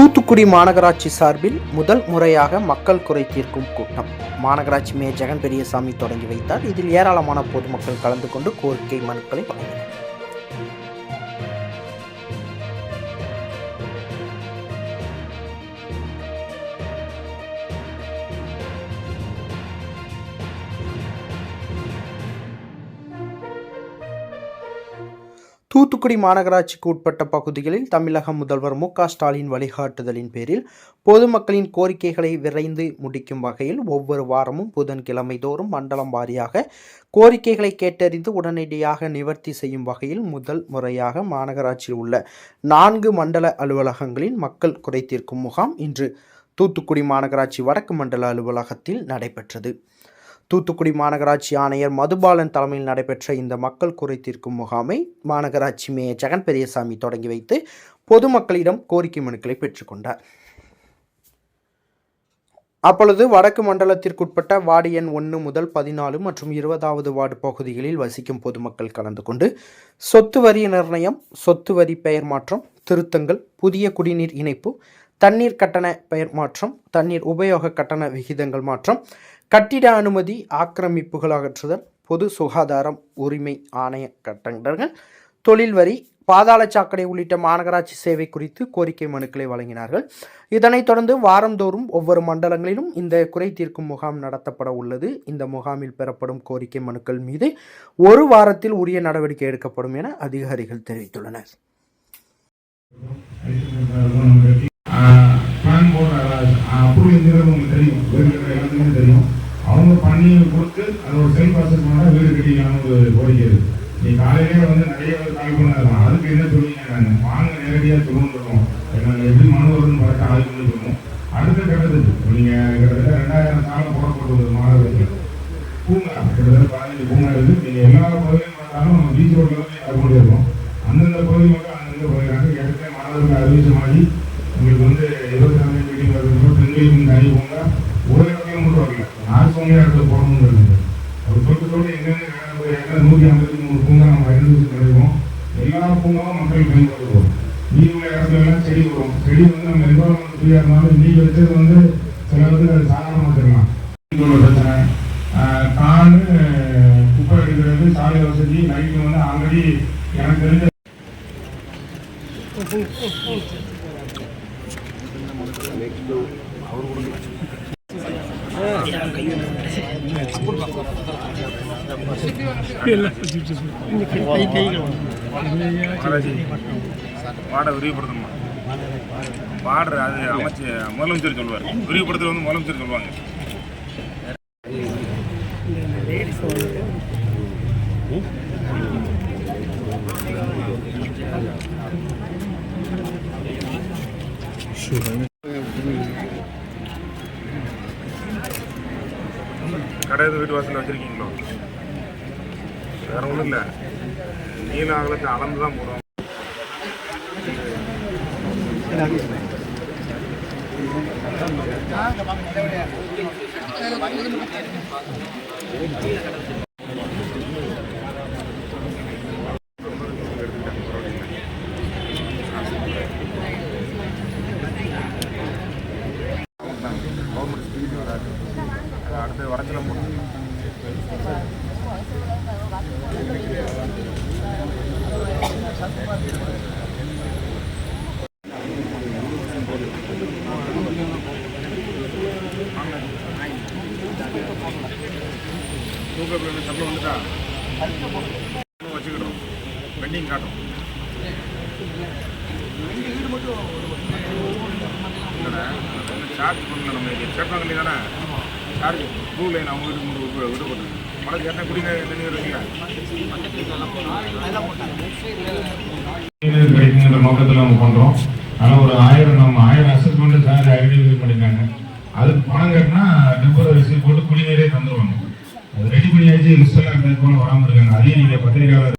தூத்துக்குடி மாநகராட்சி சார்பில் முதல் முறையாக மக்கள் குறை தீர்க்கும் கூட்டம். மாநகராட்சி மேயர் ஜெகன் பெரியசாமி தொடங்கி வைத்தார். இதில் ஏராளமான பொதுமக்கள் கலந்து கொண்டு கோரிக்கை மனுக்களை வழங்கினர். தூத்துக்குடி மாநகராட்சிக்கு உட்பட்ட பகுதிகளில் தமிழக முதல்வர் மு ஸ்டாலின் வழிகாட்டுதலின் பேரில் பொதுமக்களின் கோரிக்கைகளை விரைந்து முடிக்கும் வகையில் ஒவ்வொரு வாரமும் புதன்கிழமை தோறும் மண்டலம் வாரியாக கோரிக்கைகளை கேட்டறிந்து உடனடியாக நிவர்த்தி செய்யும் வகையில் முதல் முறையாக மாநகராட்சியில் உள்ள நான்கு மண்டல அலுவலகங்களில் மக்கள் குறைத்தீர்க்கும் முகாம் இன்று தூத்துக்குடி மாநகராட்சி வடக்கு மண்டல அலுவலகத்தில் நடைபெற்றது. தூத்துக்குடி மாநகராட்சி ஆணையர் மதுபாலன் தலைமையில் நடைபெற்ற இந்த மக்கள் குறை தீர்க்கும் முகாமை மாநகராட்சி மேயர் ஜெகன் பெரியசாமி தொடங்கி வைத்து பொதுமக்களிடம் கோரிக்கை மனுக்களை பெற்றுக்கொண்டார் அப்பொழுது வடக்கு மண்டலத்திற்குட்பட்ட வார்டு எண் ஒன்று முதல் பதினாலு மற்றும் இருபதாவது வார்டு பகுதிகளில் வசிக்கும் பொதுமக்கள் கலந்து கொண்டு சொத்து வரி நிர்ணயம் சொத்து வரி பெயர் மாற்றம் திருத்தங்கள் புதிய குடிநீர் இணைப்பு தண்ணீர் கட்டண பெயர் மாற்றம் தண்ணீர் உபயோக கட்டண விகிதங்கள் மாற்றம் கட்டிட அனுமதி ஆக்கிரமிப்புகள் அகற்றுதல் பொது சுகாதாரம் உரிமை ஆணைய கட்டங்கள் தொழில் வரி பாதாள சாக்கடை உள்ளிட்ட மாநகராட்சி சேவை குறித்து கோரிக்கை மனுக்களை வழங்கினார்கள். இதனைத் தொடர்ந்து வாரந்தோறும் ஒவ்வொரு மண்டலங்களிலும் இந்த குறை தீர்க்கும் முகாம் நடத்தப்பட உள்ளது. இந்த முகாமில் பெறப்படும் கோரிக்கை மனுக்கள் மீது ஒரு வாரத்தில் உரிய நடவடிக்கை எடுக்கப்படும் என அதிகாரிகள் தெரிவித்துள்ளனர். தெரியும் வீடு எல்லாத்துக்குமே தெரியும். அவங்க பண்ணி கொடுத்து அது ஒரு செல்ஃப் அசஸ் பண்ணால் வீடு கட்டிக்கலாம் ஒரு கோரிக்கை இருக்குது நீ காலையிலேயே வந்து நிறைய பேர் கால் பண்ணலாம் அதுக்கு என்ன சொல்லுவீங்க நாங்கள் வாங்க நேரடியாக சொல்லணும் நாங்கள் எப்படி மனு வரும்னு பார்த்தா அதுக்கு சொல்லுவோம். அடுத்த கட்டத்துக்கு நீங்கள் கிட்டத்தட்ட ரெண்டாயிரம் சாலை போடப்பட்டு ஒரு மாணவர்கள் பூங்கா கிட்டத்தட்ட பதினஞ்சு பூங்கா இருக்குது நீங்கள் எல்லா பகுதியும் பார்த்தாலும் நம்ம பீச் ரோட்ல அது கொண்டு இருக்கோம் நான் சொன்ன இடத்துல போடணும்னு இருக்குது ஒரு தொட்டு தொட்டு எங்கெங்க நூற்றி ஐம்பத்தி மூணு பூங்கா நம்ம ஐநூறு கிடைக்கும் எல்லா பூங்காவும் மக்கள் பயன்படுத்துவோம் நீர் உள்ள இடத்துல எல்லாம் செடி வரும். செடி வந்து நம்ம என்வரன்மெண்ட் ஃப்ரீயாக இருந்தாலும் நீ வச்சது வந்து சில வந்து அது சாதாரணமாக வச்சிடலாம் பிரச்சனை ஆஹ் காடு குப்பை எடுக்கிறது சாலை வசதி நைட்டு வந்து ஆல்ரெடி எனக்கு தெரிஞ்ச பாட விரிவுபடுத்தணுமா? பாடுற அது அமைச்சு முதலமைச்சர் சொல்லுவார். விரிவுபடுத்துறது வந்து முதலமைச்சர் சொல்லுவாங்க. கடை எதுவும் வீட்டு வாசலில் வச்சிருக்கீங்களோ? வேற ஒன்றும் இல்லை. நீல அகலத்தை அளந்து தான் போடுவோம் கவர்மெண்ட் தூக்கத்தில் சப்ளை வந்துட்டா? இன்னும் வச்சுக்கிட்டோம் பெண்டிங் காட்டும். சார்ஜ் பண்ணல நம்ம இங்கே சேப்பாங்கல்லி தானே? சார்ஜ் ப்ளூ லைன் அவங்க வீட்டுக்கு கொண்டு விட்டு மழை கேட்டால் குடிங்க தண்ணீர் வைக்கல கிடைக்குங்கிற நோக்கத்தில் நம்ம பண்ணுறோம் ஆனால் ஒரு ஆயிரம் நம்ம ஆயிரம் அசஸ்மெண்ட் சார் ஐடென்டிஃபை பண்ணிருக்காங்க அதுக்கு பணம் கட்டினா டெம்பரரி ரிசீவ் போட்டு குடிநீரே தந்துடுவாங்க அது ரெடி பண்ணியாச்சு லிஸ்டெல்லாம் கேட்கணும் வராமல் இருக்காங்க. அதையும் நீங்கள் பத்திரிகையாளர்